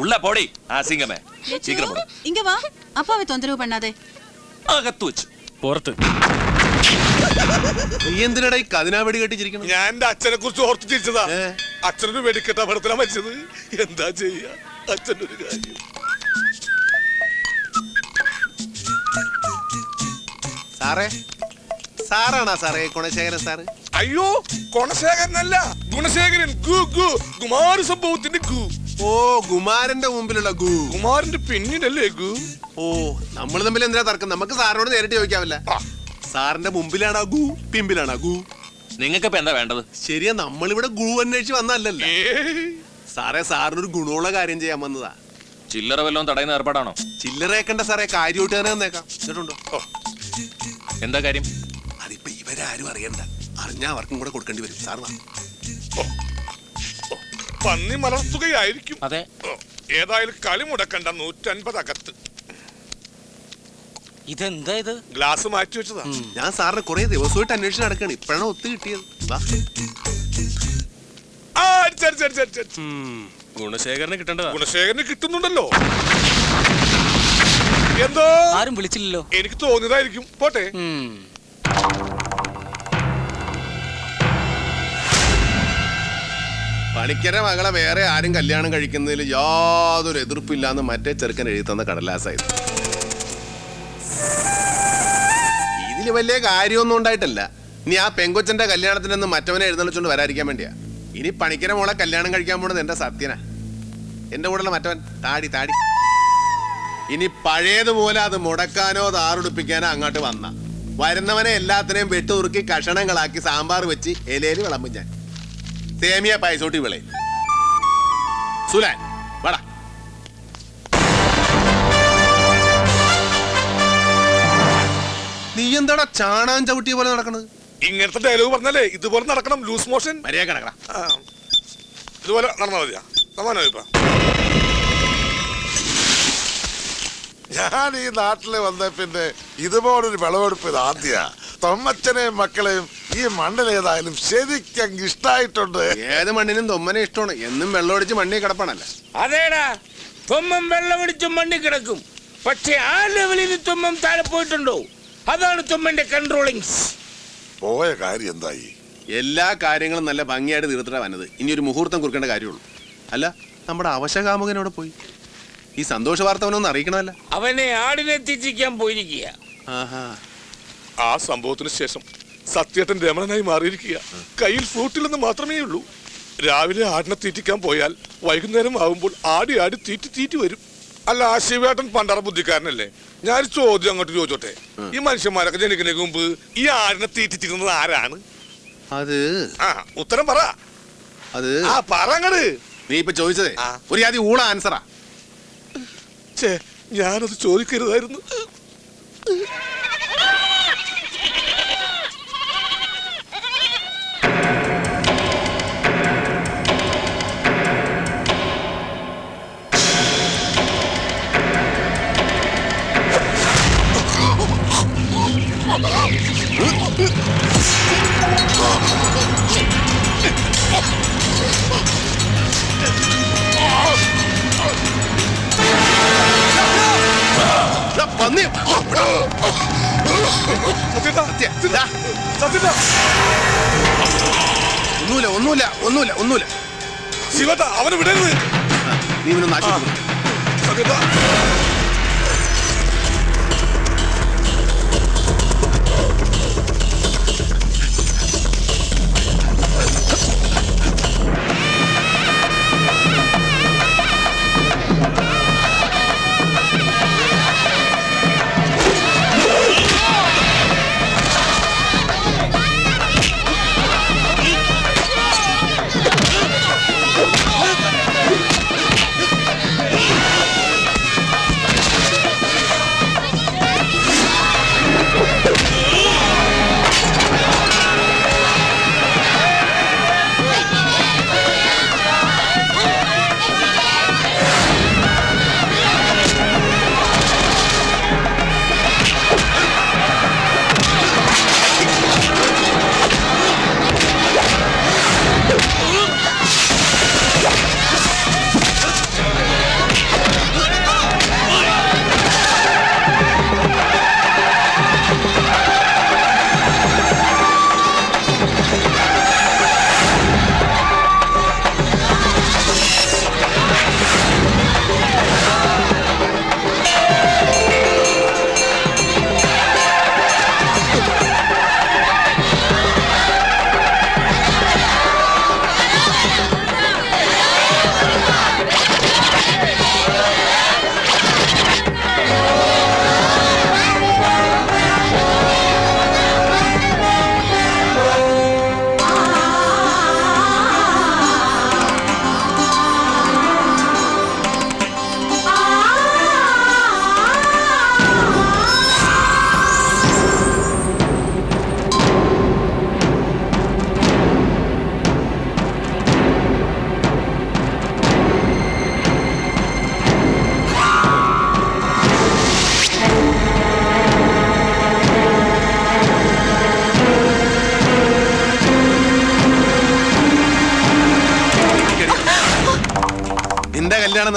உள்ள போடி அசிங்கமே சீக்கிரம் போடு இங்க வா அப்பாவை தொந்தரவு பண்ணாதே അകത്ത് വെച്ചു പുറത്ത് നീ എന്തിനടാ ഈ കതിനാ വെടി കെട്ടിച്ചിരിക്കണം ഞാൻ എന്റെ അച്ഛനെ കുറിച്ച് ഓർത്ത് ചിരിച്ചതാ ഏ? അച്ഛനൊരു വെടിക്കെട്ട അപകടത്തിലാ മരിച്ചത് എന്താ ചെയ്യാ അച്ഛൻ്റെ ഒരു കാര്യം സാറേ സാറാണാ സാറേ ഗുണശേഖരൻ സാറ് അയ്യോ കൊണശേഖരനല്ല ഗുണശേഖരൻ ഗു ഗു കുമാര സംഭവത്തിന്റെ ഗു ഓ കുമാരന്റെ മുമ്പിലുള്ള ഗു. കുമാരന്റെ പിന്നിലല്ലേ ഗു? ഓ നമ്മൾ തമ്മിൽ എന്തിനാ തർക്കം? നമുക്ക് സാറിനോട് നേരിട്ട് ചോദിക്കാവില്ല സാറിന്റെ മുമ്പിലാണോ ഗു? പിമ്പിലാണോ ഗു? നിങ്ങൾക്ക് ഇപ്പൊ എന്താ വേണ്ടത്? ശരിയാ നമ്മളിവിടെ ഗു അന്വേഷിച്ച് വന്നല്ലല്ലോ. സാറേ സാറിനൊരു ഗുണമുള്ള കാര്യം ചെയ്യാൻ വന്നതാ. ചില്ലറ വല്ലതും തടയുന്ന ഏർപ്പാടാണോ? ചില്ലറേക്കണ്ട സാറേ കാര്യമായിട്ട് തന്നെ ഓ, എന്താ കാര്യം? അതിപ്പോ ഇവരാരും അറിയണ്ട. അറിഞ്ഞാ അവർക്കും കൂടെ കൊടുക്കേണ്ടി വരും. സാർ വാ. ഓ, ഓ, പന്നി മലർത്തുകയായിരിക്കും. അതെ. ഏതായാലും കളി മുടക്കണ്ട നൂറ്റൻപത് അകത്ത് ഇതെന്താ ഇത്? ഗ്ലാസ് മാറ്റി വെച്ചതാ. ഞാൻ സാറിന് കുറെ ദിവസമായിട്ട് അന്വേഷണം നടക്കാണ്. ഇപ്പോഴാണ് ഒത്തു കിട്ടിയത്. ഗുണശേഖരന് കിട്ടേണ്ടതാ. ഗുണശേഖരന് കിട്ടുന്നുണ്ടല്ലോ. എന്തോ? ആരും വിളിച്ചില്ലല്ലോ. എനിക്ക് തോന്നിയതായിരിക്കും. പോട്ടെ. പണിക്കര മകളെ വേറെ ആരും കല്യാണം കഴിക്കുന്നതിൽ യാതൊരു എതിർപ്പില്ലാന്ന് മറ്റേ ചെറുക്കൻ എഴുതി തന്ന കടലാസായിരുന്നു ഇതിൽ വലിയ കാര്യമൊന്നും ഉണ്ടായിട്ടല്ല. ഇനി ആ പെങ്കൊച്ചന്റെ കല്യാണത്തിനൊന്ന് മറ്റവനെ എഴുന്നള്ളിച്ചോണ്ട് വരാതിരിക്കാൻ വേണ്ടിയാ. ഇനി പണിക്കര മോളെ കല്യാണം കഴിക്കാൻ പോണത് എന്റെ സത്യനാ. എന്റെ കൂടെയുള്ള മറ്റവൻ താടി താടി. ഇനി പഴയതുപോലെ അത് മുടക്കാനോ താറുടിപ്പിക്കാനോ അങ്ങോട്ട് വന്ന. വരുന്നവനെ എല്ലാത്തിനെയും വെട്ടുറുക്കി കഷണങ്ങളാക്കി സാമ്പാർ വെച്ച് ഇലയിൽ വിളമ്പും ഞാൻ. സേമിയ പായസോട്ടി വിളയും സുലാൻ വാടാ. നീ എന്താടാ ചാണാൻ ചവിട്ടിയ പോലെ നടക്കണത്? ഇങ്ങനത്തെ ഡയലോഗ് പറഞ്ഞാലേ ഇതുപോലെ നടക്കണം ലൂസ് മോഷൻ മര്യാദ കിടക്കടാ ഇതുപോലെ നടന്നാ മതിയാ. സമാനോ ഇപ്പൊ. ഞാൻ ഈ നാട്ടിൽ വന്ന പിന്നെ ഇതുപോലൊരു വിളവെടുപ്പ് ഇത് ആദ്യ. തൊമ്മച്ചനെയും മക്കളെയും ഈ മണ്ണിലേതായാലും ശരിക്കും ഇഷ്ടായിട്ടുണ്ട്. ഏത് മണ്ണിനും തൊമ്മനെ ഇഷ്ടമാണ്. എന്നും വെള്ളമടിച്ച് മണ്ണി കിടപ്പണല്ല? അതേടാ. തൊമ്മം വെള്ളമടിച്ചും മണ്ണി കിടക്കും. പക്ഷെ ആ ലെവലിൽ തൊമ്മം താഴെ പോയിട്ടുണ്ടോ? അതാണ് തൊമ്മന്റെ കൺട്രോളിങ്സ് പോയ കാര്യം എന്തായി? എല്ലാ കാര്യങ്ങളും നല്ല ഭംഗിയായിട്ട് തീർത്തിട്ടാ വന്നത്. ഇനി ഒരു മുഹൂർത്തം കുറിക്കേണ്ട കാര്യമുള്ളൂ. അല്ല നമ്മുടെ അവശകാമുകനോട് പോയി? ഈ സന്തോഷ വാർത്ത അവനൊന്നും അറിയിക്കണമല്ല. അവനെ ആടിനെത്തിച്ചിരിക്കാൻ പോയിരിക്കുക ആഹാ. ആ സംഭവത്തിന് ശേഷം സത്യേട്ടൻ രമണനായി മാറിയിരിക്കുക. കയ്യിൽ ഫ്ലൂട്ടില്ലെന്ന് മാത്രമേ ഉള്ളൂ. രാവിലെ ആടിനെ തീറ്റിക്കാൻ പോയാൽ വൈകുന്നേരം ആവുമ്പോൾ ആടി ആടി തീറ്റി തീറ്റി വരും. അല്ല ആ ശിവേട്ടൻ പണ്ടറ ബുദ്ധിക്കാരനല്ലേ? ഞാൻ ചോദ്യം അങ്ങോട്ട് ചോദിച്ചോട്ടെ? ഈ മനുഷ്യന്മാരൊക്കെ ജനിക്കുന്നതിന് മുമ്പ് ഈ ആടിനെ തീറ്റിച്ചിരുന്നത് ആരാണ്? അത് ആ ഉത്തരം പറ. അത് ആ പറങ്ങട് നീ ഇപ്പൊ ചോദിച്ചതേ. ഒരു ആദ്യം ഊള ആൻസറാ ഞാനത് ചോദിക്കരുതായിരുന്നു. പന്നി. ഒന്നുമില്ല ഒന്നുമില്ല ഒന്നുമില്ല ഒന്നുമില്ല ശിവട്ടാ അവനെ വിടരുത് നീ ഇവനൊന്ന് ആശുപത്രി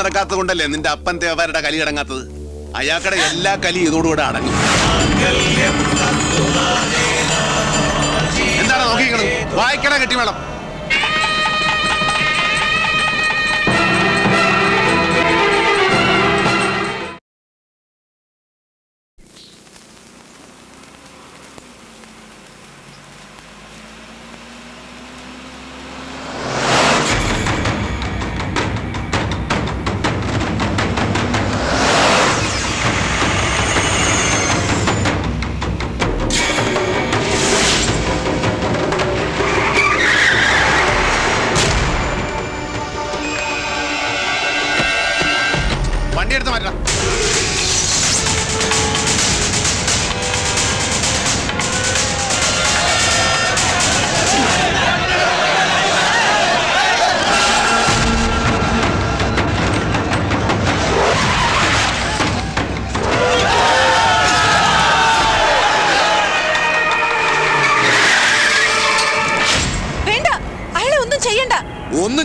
നടക്കാത്തത് കൊണ്ടല്ലേ നിന്റെ അപ്പൻ തേവാരുടെ കലി അടങ്ങാത്തത്? അയാക്കടെ എല്ലാ കലി ഇതോടുകൂടെ അടങ്ങി. എന്താണ് നോക്കിക്കണത് വായിക്കണ കെട്ടി വേണം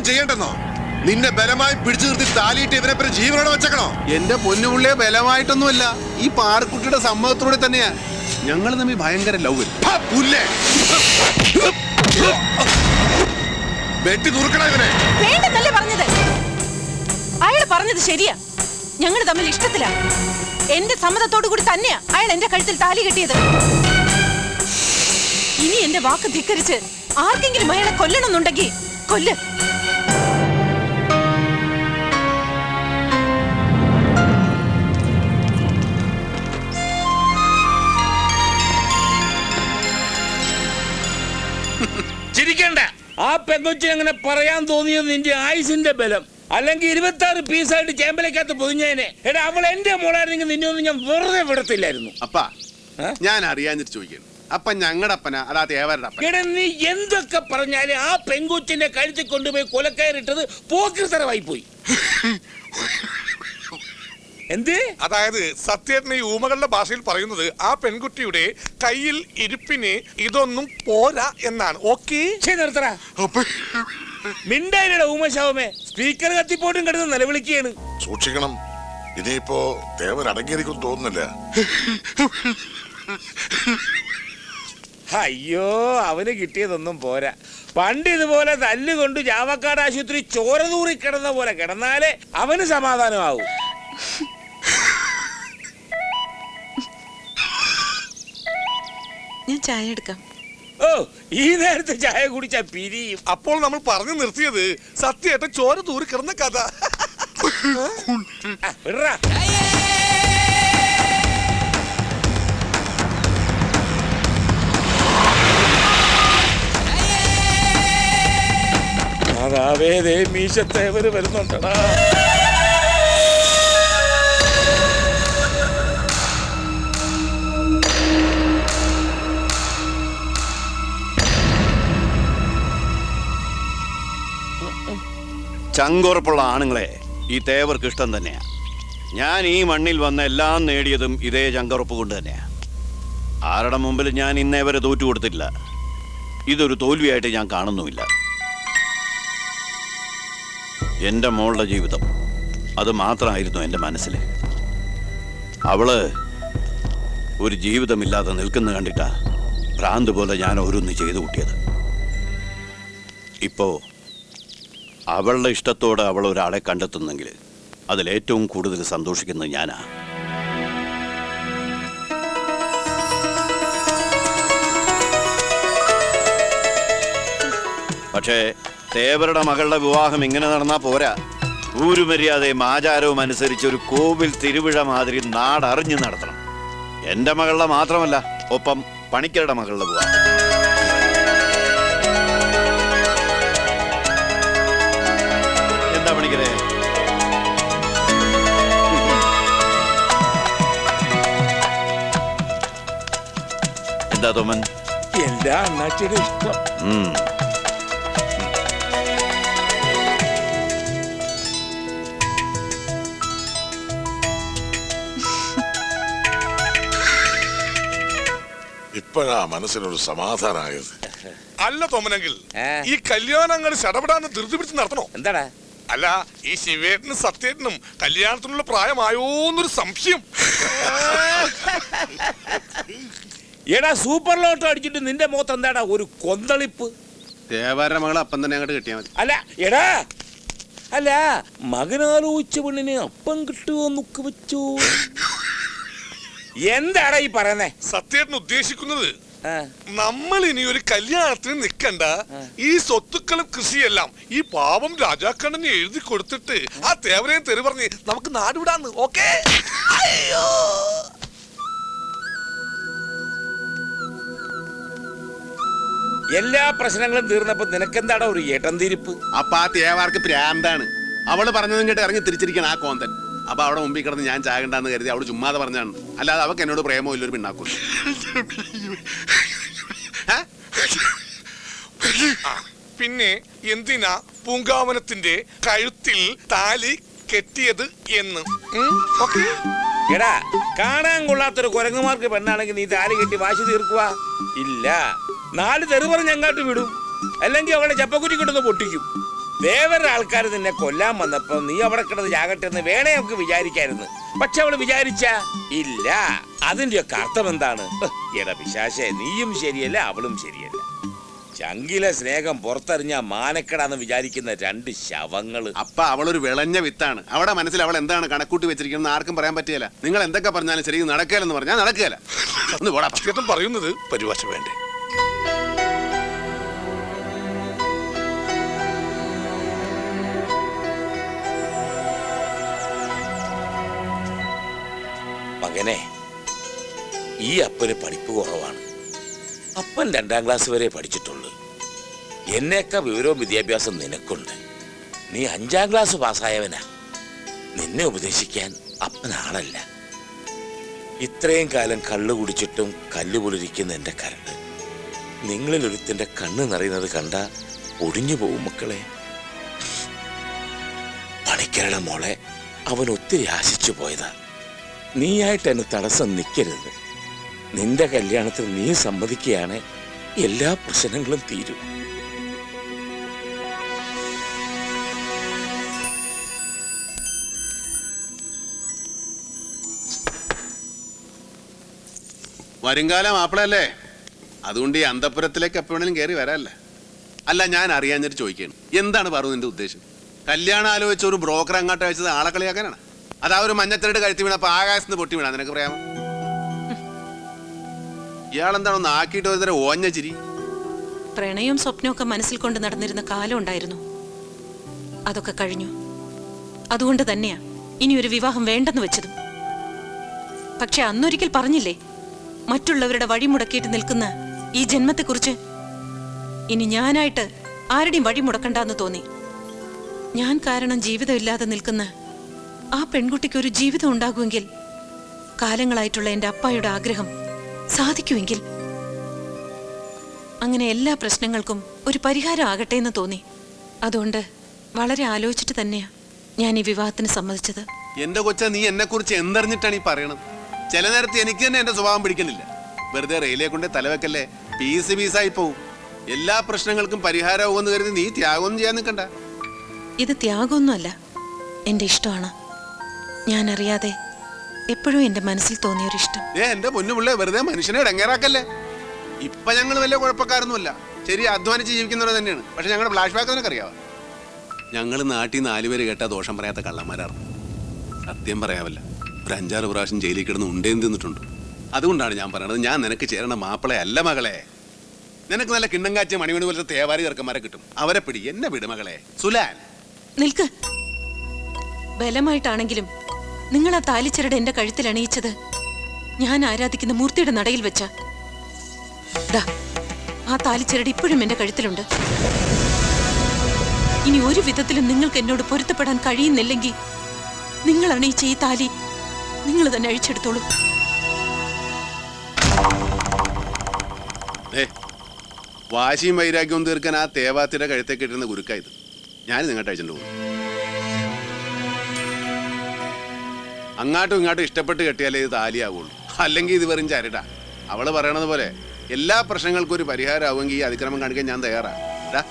ചെയ്യണ്ടെന്നോ? നിന്നെ ബലമായി പിടിച്ചു നിർത്തി താലിയിട്ട് ഇവനെ പിന്നെ ജീവനോടെ വെച്ചേക്കണോ? എന്റെ പൊന്നുപുള്ളിയെ ബലമായിട്ടൊന്നുമല്ല ഈ പാറക്കുട്ടിയുടെ സമ്മതത്തോടെ തന്നെയാ. ഞങ്ങൾ തമ്മിൽ ഭയങ്കര ലവ് പുല്ലേ? വെട്ടി നുറുക്കണ ഇവനെ. വേണ്ടെന്നല്ലേ പറഞ്ഞത്? അയാൾ പറഞ്ഞത് ശരിയാ. ഞങ്ങൾ തമ്മിൽ ഇഷ്ടത്തിലാ. എന്റെ സമ്മതത്തോടു കൂടി തന്നെയാ അയാൾ എന്റെ കഴുത്തിൽ താലി കെട്ടിയത്. ഇനി എന്റെ വാക്ക് ധിക്കരിച്ച് ആർക്കെങ്കിലും അയാളെ കൊല്ലണമെന്നുണ്ടെങ്കിൽ കൊല്ല്. ആ പെങ്കൊച്ചിന് അങ്ങനെ പറയാൻ തോന്നിയത് നിന്റെ ആയുസിന്റെ ബലം. അല്ലെങ്കിൽ ഇരുപത്തി ആറ് പീസായിട്ട് ചേമ്പലക്കകത്ത് പൊതിഞ്ഞേനെ. എടാ അവൾ എന്റെ മോളായിരുന്നെങ്കിൽ നിന്നെ ഒന്നും ഞാൻ വെറുതെ വിടത്തില്ലായിരുന്നു. അപ്പ ഏ? ഞാൻ അറിയാഞ്ഞിട്ട് ചോദിക്കുന്നു അപ്പൊ ഞങ്ങളുടെ അപ്പന? അതാ തേവരുടെ അപ്പൻ. എടാ നീ എന്തൊക്കെ പറഞ്ഞാലും ആ പെങ്കൊച്ചിന്റെ കഴുത്തിൽ കൊണ്ടുപോയി കൊലക്കയറിട്ടത് പോക്കിർത്തരമായി പോയി. എന്ത്? അതായത് സത്യേട്ടൻ ഈ ഊമകളുടെ ഭാഷയിൽ പറയുന്നത് ആ പെൺകുട്ടിയുടെ കയ്യിൽ ഇരിപ്പിന് ഇതൊന്നും പോരാ എന്നാണ്. ഓക്കെ? നിർത്തറ മിണ്ടായില്ലടാ ഊമശാവമേ സ്പീക്കർ കത്തിപ്പോട്ടും കിടന്ന് നിലവിളിക്കുകയാണ്. സൂക്ഷിക്കണം. ഇനിയിപ്പോ ദേവൻ അടങ്ങിയിരിക്കും തോന്നുന്നില്ല. അയ്യോ അവന് കിട്ടിയതൊന്നും പോരാ. പണ്ട് ഇതുപോലെ തല്ലുകൊണ്ട് ജാവക്കാട് ആശുപത്രി ചോര തൂറി കിടന്ന പോലെ കിടന്നാലേ അവന് സമാധാനമാവും. ഞാൻ ചായ എടുക്കാം. ഓ ഈ നേരത്തെ ചായ കുടിച്ചാ പിരിയും. അപ്പോൾ നമ്മൾ പറഞ്ഞു നിർത്തിയത് സത്യേട്ടൻ ചോര തൂറി കിടന്ന കഥ. ആ, വിടറാ. ദേ ദേ മീശത്തേവര് വരുന്നുണ്ടടാ. ചങ്കുറപ്പുള്ള ആണുങ്ങളെ ഈ തേവർക്ക് ഇഷ്ടം തന്നെയാ. ഞാൻ ഈ മണ്ണിൽ വന്ന എല്ലാം നേടിയതും ഇതേ ചങ്കുറപ്പ് കൊണ്ട് തന്നെയാ. ആരുടെ മുമ്പിൽ ഞാൻ ഇന്നേ വരെ തോറ്റു കൊടുത്തില്ല ഇതൊരു തോൽവിയായിട്ട് ഞാൻ കാണുന്നുമില്ല. എന്റെ മോളുടെ ജീവിതം അത് മാത്രമായിരുന്നു എന്റെ മനസ്സിൽ അവൾ ഒരു ജീവിതമില്ലാതെ നിൽക്കുന്ന കണ്ടിട്ടാ ഭ്രാന്ത് പോലെ ഞാൻ ഓരോന്ന് ചെയ്തു കൂട്ടിയത്. ഇപ്പോ അവളുടെ ഇഷ്ടത്തോടെ അവൾ ഒരാളെ കണ്ടെത്തുന്നെങ്കിൽ അതിലേറ്റവും കൂടുതൽ സന്തോഷിക്കുന്നത് ഞാനാ. പക്ഷേ തേവരുടെ മകളുടെ വിവാഹം ഇങ്ങനെ നടന്നാ പോരാ. ഊരുമര്യാദയും ആചാരവും അനുസരിച്ച് ഒരു കോവിൽ തിരുവിഴ മാതിരി നാടറിഞ്ഞു നടത്തണം. എന്റെ മകളുടെ മാത്രമല്ല ഒപ്പം പണിക്കരുടെ മകളുടെ വിവാഹം. എന്താ തോമൻ? എല്ലാ അണ്ണാച്ചിയുടെ ഇഷ്ടം. ഇപ്പോഴാ മനസ്സിനൊരു സമാധാനമായത് അല്ല തോമനെങ്കിൽ ഈ കല്യാണങ്ങൾ അങ്ങനെ ചടപടാന്ന് ധൃതി പിടിച്ച് നടത്തണോ? എന്താടാ? അല്ല ഈ ശിവേട്ടനും സത്യേട്ടനും കല്യാണത്തിനുള്ള പ്രായമായോന്നൊരു സംശയം. എടാ സൂപ്പർ ലോട്ടോ അടിച്ചിട്ട് നിന്റെ മുഖത്ത് എന്താടാ ഒരു കൊന്തളിപ്പ്? ദേവാരുടെ മകളെ അപ്പം തന്നെ അങ്ങോട്ട് കിട്ടിയാൽ മതി. അല്ല എടാ അല്ല മകനാലോചിച്ച പെണ്ണിന് അപ്പം കിട്ടുമോ നോക്ക് വെച്ചു? എന്താടാ ഈ പറയുന്നേ? സത്യേട്ടൻ ഉദ്ദേശിക്കുന്നത് നമ്മൾ ഇനി ഒരു കല്യാണത്തിന് നിൽക്കണ്ട ഈ സ്വത്തുക്കളും കൃഷിയെല്ലാം ഈ പാവം രാജാക്കണ്ണന് എഴുതി കൊടുത്തിട്ട് ആ തേവരെയും തെറി പറഞ്ഞ് നമുക്ക് നാടുവിടാന്ന് ഓക്കേ? അയ്യോ! എല്ലാ പ്രശ്നങ്ങളും തീർന്നപ്പോ നിനക്കെന്താടാ ഒരു ഏട്ടൻ തിരിപ്പ് അപ്പൊ ആ തേവാർക്ക് പ്രാന്താണ്. അവൾ പറഞ്ഞതും കേട്ട് ഇറങ്ങി തിരിച്ചിരിക്കണം ആ കോന്തൻ. അപ്പൊ അവിടെ മുമ്പിൽ കിടന്ന് ഞാൻ ചാകണ്ടെന്ന് കരുതി അവൾ ചുമ്മാതെ പറഞ്ഞാണ് അല്ലാതെ അവക്ക് എന്നോട് പ്രേമോ ഇല്ലൊരു പിണ്ണാക്കും പിന്നെ എന്തിനാ പൂങ്കാവനത്തിന്റെ കഴുത്തിൽ താലി കെട്ടിയത് എന്ന്? ഉം, ഓക്കേ. എടാ കാണാൻ കൊള്ളാത്തൊരു കുരങ്ങുമാർക്ക് പെണ്ണാണെങ്കിൽ നീ താലി കെട്ടി വാശി തീർക്കുക ഇല്ല. നാല് തെറി പറഞ്ഞ് അങ്ങാട്ട് വിടും. അല്ലെങ്കിൽ അവളെ ചപ്പക്കുറ്റി കിട്ടുന്ന പൊട്ടിക്കും. വേവരുടെ ആൾക്കാർ നിന്നെ കൊല്ലാൻ വന്നപ്പോ നീ അവിടെ കിടന്ന് ചാകട്ടെ എന്ന് വേണേ നമുക്ക് വിചാരിക്കായിരുന്നു. പക്ഷെ അവൾ വിചാരിച്ച ഇല്ല അതിന്റെയൊക്കെ അർത്ഥം എന്താണ്? എടാ പിശാശേ നീയും ശരിയല്ല അവളും ശരിയല്ല. ചങ്കിലെ സ്നേഹം പുറത്തറിഞ്ഞ മാനക്കെടാന്ന് വിചാരിക്കുന്ന രണ്ട് ശവങ്ങൾ. അപ്പൊ അവളൊരു വിളഞ്ഞ വിത്താണ്. അവിടെ മനസ്സിൽ അവൾ എന്താണ് കണക്കൂട്ടി വെച്ചിരിക്കുന്നത് ആർക്കും പറയാൻ പറ്റിയല്ല. നിങ്ങൾ എന്തൊക്കെ പറഞ്ഞാലും ശരി നടക്കലെന്ന് പറഞ്ഞാൽ നടക്കുകയല്ല. ഒന്ന് പോടാ. സത്യേട്ടൻ പറയുന്നത്? പരിഭാഷ വേണ്ടേ. ഈ അപ്പന് പഠിപ്പ് കുറവാണ്. അപ്പൻ രണ്ടാം ക്ലാസ് വരെ പഠിച്ചിട്ടുള്ളൂ എന്നേക്കാ വിവരവും വിദ്യാഭ്യാസം നിനക്കുണ്ട്. നീ അഞ്ചാം ക്ലാസ് പാസ്സായവനാ. നിന്നെ ഉപദേശിക്കാൻ അപ്പൻ ആളല്ല. ഇത്രയും കാലം കള്ള് കുടിച്ചിട്ടും കല്ല് പൊളിരിക്കുന്ന എന്റെ കരട്. നിങ്ങളിൽ ഒരുത്തിന്റെ കണ്ണ് നിറയുന്നത് കണ്ട ഒടിഞ്ഞു പോകും മക്കളെ. പണിക്കരുടെ മോളെ അവൻ ഒത്തിരി ആശിച്ചു പോയതാ. നീയായിട്ട് എന്നെ തടസ്സം നിൽക്കരുത് നിന്റെ കല്യാണത്തിന് നീ സമ്മതിക്കുകയാണ് എല്ലാ പ്രശ്നങ്ങളും തീരും. വരുംകാലം ആപ്പിളല്ലേ അതുകൊണ്ട് ഈ അന്തപുരത്തിലേക്ക് എപ്പോഴെങ്കിലും കയറി വരാല്ലേ? അല്ല ഞാൻ അറിയാഞ്ഞിട്ട് ചോദിക്കുകയാണ് എന്താണ് പറഞ്ഞു നിന്റെ ഉദ്ദേശം? കല്യാണം ആലോചിച്ച ഒരു ബ്രോക്കർ അങ്ങോട്ട് അയച്ചത് ആളെ കളിയാക്കാനാണ്? അതാ ഒരു മഞ്ഞത്തിരട്ട് കഴുത്തി വീണപ്പോൾ ആകാശത്ത് പൊട്ടി വീണ? നിനക്ക് പറയാമോ? ഇയാളെന്താണ് ഒന്ന് ആക്കിയിട്ട് ഒരു തരം ഓഞ്ഞ ചിരി. പ്രണയവും സ്വപ്നവും മനസ്സിൽ കൊണ്ട് നടന്നിരുന്ന കാലം ഉണ്ടായിരുന്നു. അതൊക്കെ കഴിഞ്ഞു. അതുകൊണ്ട് തന്നെയാ ഇനി ഒരു വിവാഹം വേണ്ടെന്ന് വെച്ചതും. പക്ഷെ അന്നൊരിക്കൽ പറഞ്ഞില്ലേ മറ്റുള്ളവരുടെ വഴി മുടക്കിയിട്ട് നിൽക്കുന്ന ഈ ജന്മത്തെക്കുറിച്ച്? ഇനി ഞാനായിട്ട് ആരുടെയും വഴി മുടക്കണ്ടെന്ന് തോന്നി. ഞാൻ കാരണം ജീവിതമില്ലാതെ നിൽക്കുന്ന ആ പെൺകുട്ടിക്ക് ഒരു ജീവിതം ഉണ്ടാകുമെങ്കിൽ കാലങ്ങളായിട്ടുള്ള എന്റെ അപ്പായുടെ ആഗ്രഹം സാധിക്കുമെങ്കിൽ അങ്ങനെ എല്ലാ പ്രശ്നങ്ങൾക്കും ഒരു പരിഹാരം ആകട്ടെ എന്ന് തോന്നി. അതുകൊണ്ട് വളരെ ആലോചിച്ചിട്ട് തന്നെയാ ഞാൻ ഈ വിവാഹത്തിന് സമ്മതിച്ചത്. എന്റെ കൊച്ച നീ എന്നെ കുറിച്ച് എന്തറിഞ്ഞിട്ടാണ് ഈ പറയണത്? ചില നേരത്തെ എനിക്ക് തന്നെ എന്റെ സ്വഭാവം പിടിക്കുന്നില്ല. വെറുതെ റെയിലേ കൊണ്ട് തലവെക്കല്ലേ പീസ് പീസായി പോവും. എല്ലാ പ്രശ്നങ്ങൾക്കും പരിഹാരമാവുമെന്ന് കരുതി നീ ത്യാഗമൊന്നും ചെയ്യാൻ നിൽക്കണ്ട. ഇത് ത്യാഗമൊന്നുമല്ല. എന്റെ ഇഷ്ടമാണ്. ഞാൻ അറിയാതെ എപ്പോഴും എന്റെ മനസ്സിൽ തോന്നിയൊരു ഇഷ്ടം ഏ എന്റെ പൊന്നു പിള്ളേ വെറുതെ മനുഷ്യനെ ഇടങ്ങേറാക്കല്ലേ? ഇപ്പൊ ഞങ്ങൾ വലിയ കുഴപ്പക്കാരൊന്നുമല്ല. ശരി അധ്വാനിച്ച് ജീവിക്കുന്നവർ തന്നെയാണ്. പക്ഷെ ഞങ്ങളുടെ ഫ്ലാഷ് ബാക്ക് നിനക്ക് അറിയാവോ? ഞങ്ങൾ നാട്ടിൽ നാലുപേര് കേട്ടാ ദോഷം പറയാത്ത കള്ളന്മാരാണ് സത്യം പറയാവല്ല. ഒരു അഞ്ചാറ് പ്രാവശ്യം ജയിലിൽ കിടന്ന് ഉണ്ടേന്ന് തിന്നിട്ടുണ്ട്. അതുകൊണ്ടാണ് ഞാൻ പറയുന്നത് ഞാൻ നിനക്ക് ചേരണ മാപ്പിളെ അല്ല മകളെ. നിനക്ക് നല്ല കിണ്ണം കാച്ചിയ മണിമണി പോലത്തെ തേവാരി ചെറുക്കന്മാരെ കിട്ടും. അവരെ പിടി എന്നെ വിട് മകളെ. സുലാൻ. നിൽക്ക്. ബലമായിട്ടാണെങ്കിലും നിങ്ങൾ ആ താലിച്ചരട് എന്റെ കഴുത്തിൽ അണിയിച്ചത്? ഞാൻ ആരാധിക്കുന്ന മൂർത്തിയുടെ നടയിൽ വെച്ച. ആ താലിച്ചരട് ഇപ്പോഴും എന്റെ കഴുത്തിലുണ്ട്. ഇനി ഒരു വിധത്തിലും നിങ്ങൾക്ക് എന്നോട് പൊരുത്തപ്പെടാൻ കഴിയുന്നില്ലെങ്കിൽ നിങ്ങൾ അണിയിച്ച ഈ താലി നിങ്ങൾ തന്നെ അഴിച്ചെടുത്തോളൂ. വാശിയും വൈരാഗ്യവും തീർക്കാൻ ആ തേവാത്തിയുടെ കഴുത്തേക്ക് ഇട്ടിരുന്ന ഗുരുക്കായത് ഞാൻ നിങ്ങളുടെ അഴിച്ചിട്ടുണ്ട് പോകും അങ്ങാട്ടും ഇങ്ങാട്ടും ഇഷ്ടപ്പെട്ട് കെട്ടിയാലേ ഇത് താലിയാവുള്ളൂ. അല്ലെങ്കിൽ ഇത് വെറും ചരടാ. അവൾ പറയണത് പോലെ എല്ലാ പ്രശ്നങ്ങൾക്കും ഒരു പരിഹാരമാവുമെങ്കിൽ ഈ അതിക്രമം കാണിക്കാൻ ഞാൻ തയ്യാറാണ്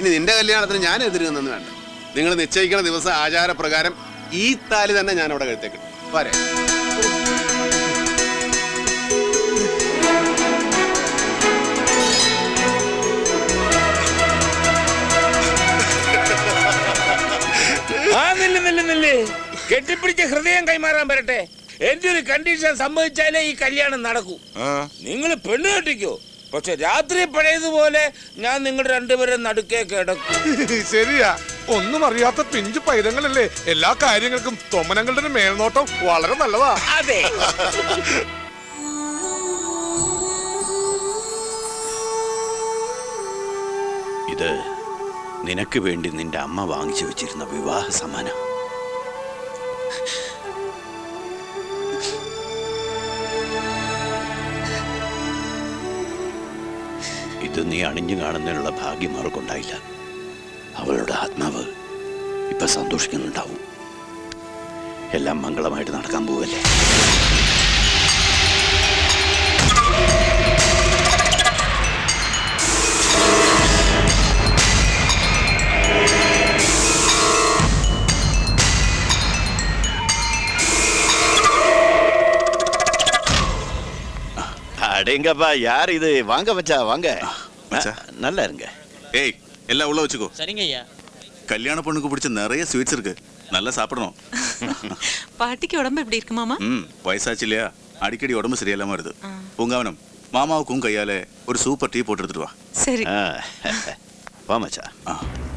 ഇനി നിന്റെ കല്യാണത്തിന് ഞാൻ എതിരുന്നെന്ന് വേണ്ട. നിങ്ങൾ നിശ്ചയിക്കുന്ന ദിവസം ആചാരപ്രകാരം ഈ താലി തന്നെ ഞാൻ അവിടെ കഴുത്തേക്കിട്ടു വരെ കെട്ടിപ്പിടിച്ച ഹൃദയം കൈമാറാൻ വരട്ടെ. എന്റെ ഒരു കണ്ടീഷൻ സമ്മതിച്ചാലേ ഈ കല്യാണം നടക്കൂ. നിങ്ങൾ പെണ്ണ് കെട്ടിക്കോ. പക്ഷെ രാത്രി പഴയതുപോലെ ഞാൻ നിങ്ങൾ രണ്ടുപേരും നടുക്കേ കിടക്കും. ശരിയാ. ഒന്നും അറിയാത്ത പിഞ്ചു പൈതങ്ങളല്ലേ. എല്ലാ കാര്യങ്ങൾക്കും തൊമ്മനങ്ങളുടെ ഒരു മേൽനോട്ടം വളരെ നല്ലതാ. അതെ. ഇത് നിനക്ക് വേണ്ടി നിന്റെ അമ്മ വാങ്ങിച്ചു വെച്ചിരുന്ന വിവാഹ സമ്മാനം. ഇത് നീ അണിഞ്ഞു കാണുന്നതിനുള്ള ഭാഗ്യം അവർക്കുണ്ടായില്ല അവളുടെ ആത്മാവ് ഇപ്പൊ സന്തോഷിക്കുന്നുണ്ടാവും. എല്ലാം മംഗളമായിട്ട് നടക്കാൻ പോവല്ലേ? அடேங்கப்பா யார் இது? வாங்க மச்சா வாங்க. மச்சா. நல்லா இருங்க. ஏய் எல்லாம் உள்ள வச்சுக்கோ. சரிங்க ஐயா. கல்யாண பொண்ணுக்கு பிடிச்ச நிறைய ஸ்வீட்ஸ் இருக்கு. நல்லா சாப்பிடணும். பாட்டிக்கு உடம்பு எப்படி இருக்கு மாமா? ம் வயசாச்சு இல்லையா? அடிக்கடி உடம்பு சரியில்லாம வருது. பூங்காவனம் மாமாவுக்கும் கையால ஒரு சூப்பர் டீ போட்டு எடுத்துட்டு வா. சரி. ஆ, வா மச்சா. ആ,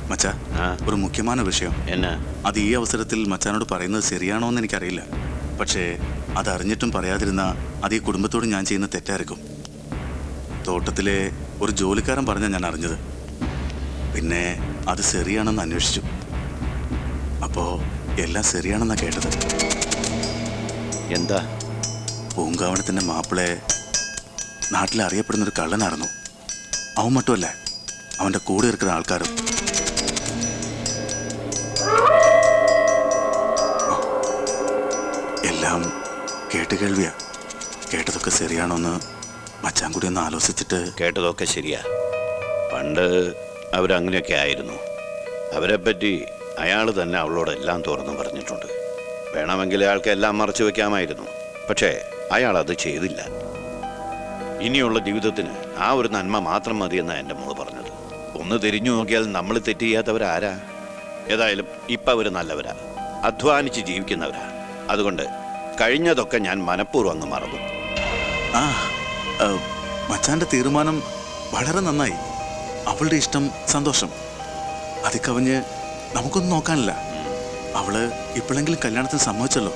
മച്ചാ ആ. ഒരു മുഖ്യമായ വിഷയം എന്ന അത് ഈ അവസരത്തിൽ മച്ചാനോട് പറയുന്നത് ശരിയാണോ എന്ന് പക്ഷേ അതറിഞ്ഞിട്ടും പറയാതിരുന്ന അത് ഈ കുടുംബത്തോട് ഞാൻ ചെയ്യുന്ന തെറ്റായിരിക്കും. തോട്ടത്തിലെ ഒരു ജോലിക്കാരൻ പറഞ്ഞ ഞാൻ അറിഞ്ഞത്. പിന്നെ അത് ശരിയാണെന്ന് അന്വേഷിച്ചു. അപ്പോ എല്ലാം ശരിയാണെന്നാ കേട്ടത്. എന്താ? പൂങ്കാവണത്തിന്റെ മാപ്പിളെ നാട്ടിൽ അറിയപ്പെടുന്ന ഒരു കള്ളനായിരുന്നു അവൻ മട്ടുമല്ല അവന്റെ കൂടെ ഇരിക്കുന്ന ആൾക്കാരും. കേട്ടുകേൾവിയാ കേട്ടതൊക്കെ ശരിയാണോന്ന് മച്ചാൻ കൂടി ഒന്ന് ആലോചിച്ചിട്ട് കേട്ടതൊക്കെ ശരിയാ. പണ്ട് അവരങ്ങനെയൊക്കെ ആയിരുന്നു. അവരെ പറ്റി അയാൾ തന്നെ അവളോട് എല്ലാം തുറന്നു പറഞ്ഞിട്ടുണ്ട്. വേണമെങ്കിൽ അയാൾക്ക് എല്ലാം മറച്ചു വെക്കാമായിരുന്നു. പക്ഷേ അയാൾ അത് ചെയ്തില്ല. ഇനിയുള്ള ജീവിതത്തിന് ആ ഒരു നന്മ മാത്രം മതിയെന്നാണ് എന്റെ മോൾ പറഞ്ഞത്. ഒന്ന് തിരിഞ്ഞു നോക്കിയാൽ നമ്മൾ തെറ്റ് ചെയ്യാത്തവരാരാ? ഏതായാലും ഇപ്പം അവർ നല്ലവരാ. അധ്വാനിച്ച് ജീവിക്കുന്നവരാ. അതുകൊണ്ട് കഴിഞ്ഞതൊക്കെ ഞാൻ മനഃപൂർവം അങ്ങ് മറന്നു. ആ മച്ചാന്റെ തീരുമാനം വളരെ നന്നായി. അവളുടെ ഇഷ്ടം സന്തോഷം. അത് കവിഞ്ഞ് നമുക്കൊന്നും നോക്കാനില്ല. അവൾ ഇപ്പോഴെങ്കിലും കല്യാണത്തിന് സമ്മതിച്ചല്ലോ.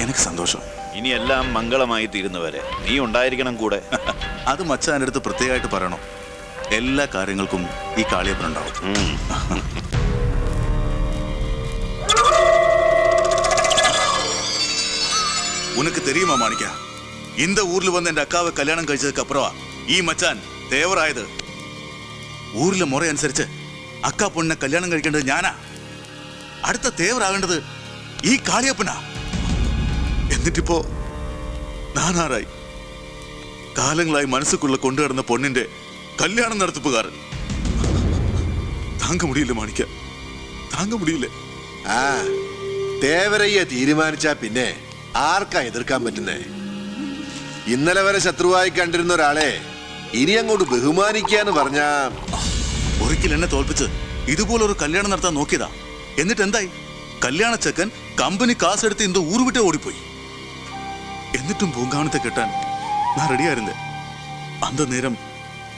എനിക്ക് സന്തോഷം. ഇനി എല്ലാം മംഗളമായി തീരുന്നവരെ. നീ ഉണ്ടായിരിക്കണം കൂടെ. അത് മച്ചാന്റെ അടുത്ത് പ്രത്യേകമായിട്ട് പറയണം. എല്ലാ കാര്യങ്ങൾക്കും ഈ കാളിയപ്പനുണ്ടാവും. உனக்கு தெரியுமா மாணிக்கா இந்த ஊர்ல வந்து என் அக்காவை கல்யாணம் கழிச்சதுக்கு அப்புறம் ஈ மச்சான் தேவராயது ஊர்ல முறை அனுசரிச்சு அக்கா பொண்ணை கல்யாணம் കഴിക്കേണ്ടത് ഞാനാ. അടുത്ത തേവരാകേണ്ടത് ഈ കാളിയപ്പനാ. എന്നിട്ടിപ്പോ നാനാറായി. കാലങ്ങളായി മനസ്സുക്കുള്ള കൊണ്ടുവരുന്ന പൊണ്ണിന്റെ കല്യാണം നടത്തിപ്പുകാരൻ. താങ്ക മുടിയില്ല മാണിക്ക താങ്ക മുടിയില്ല? ആ തേവരയ്യ തീരുമാനിച്ചാ പിന്നെ ആർക്കാ എതിർക്കാൻ പറ്റുന്നേ? ഇന്നലെ വരെ ശത്രുവായി കണ്ടിരുന്ന ഒരാളെ ഇനി അങ്ങോട്ട് ബഹുമാനിക്കാന്ന് പറഞ്ഞാ ഒരിക്കൽ എന്നെ തോൽപ്പിച്ച് ഇതുപോലൊരു കല്യാണം നടത്താൻ നോക്കിയതാ. എന്നിട്ട് എന്തായി? കല്യാണ ചെക്കൻ കമ്പനി കാസെടുത്ത് ഇന്ന് ഊർവിട്ട് ഓടിപ്പോയി. എന്നിട്ടും പൂങ്കാവനത്തെ കെട്ടാൻ ഞാൻ റെഡിയായിരുന്നേ. അന്ത നേരം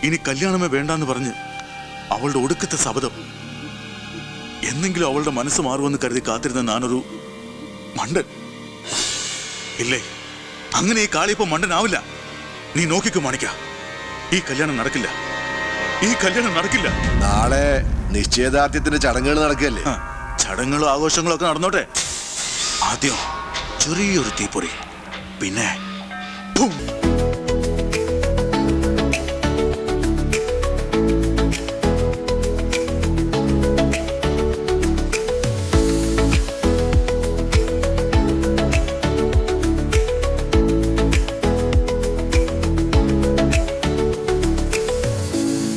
ഇനി കല്യാണമേ വേണ്ടാന്ന് പറഞ്ഞ് അവളുടെ ഒടുക്കത്തെ ശബദം എന്നെങ്കിലും അവളുടെ മനസ്സ് മാറുമെന്ന് കരുതി കാത്തിരുന്ന ഞാനൊരു മണ്ടൻ. ഇല്ലേ? അങ്ങനെ ഈ കാളിയപ്പോ മണ്ടനാവില്ല. നീ നോക്കിക്കു മാണിക്ക. ഈ കല്യാണം നടക്കില്ല. ഈ കല്യാണം നടക്കില്ല. നാളെ നിശ്ചയദാർഢ്യത്തിന്റെ ചടങ്ങുകൾ നടക്കുകയല്ലേ? ചടങ്ങുകളും ആഘോഷങ്ങളും ഒക്കെ നടന്നോട്ടെ. ആദ്യം ചെറിയൊരു തീപ്പൊരി. പിന്നെ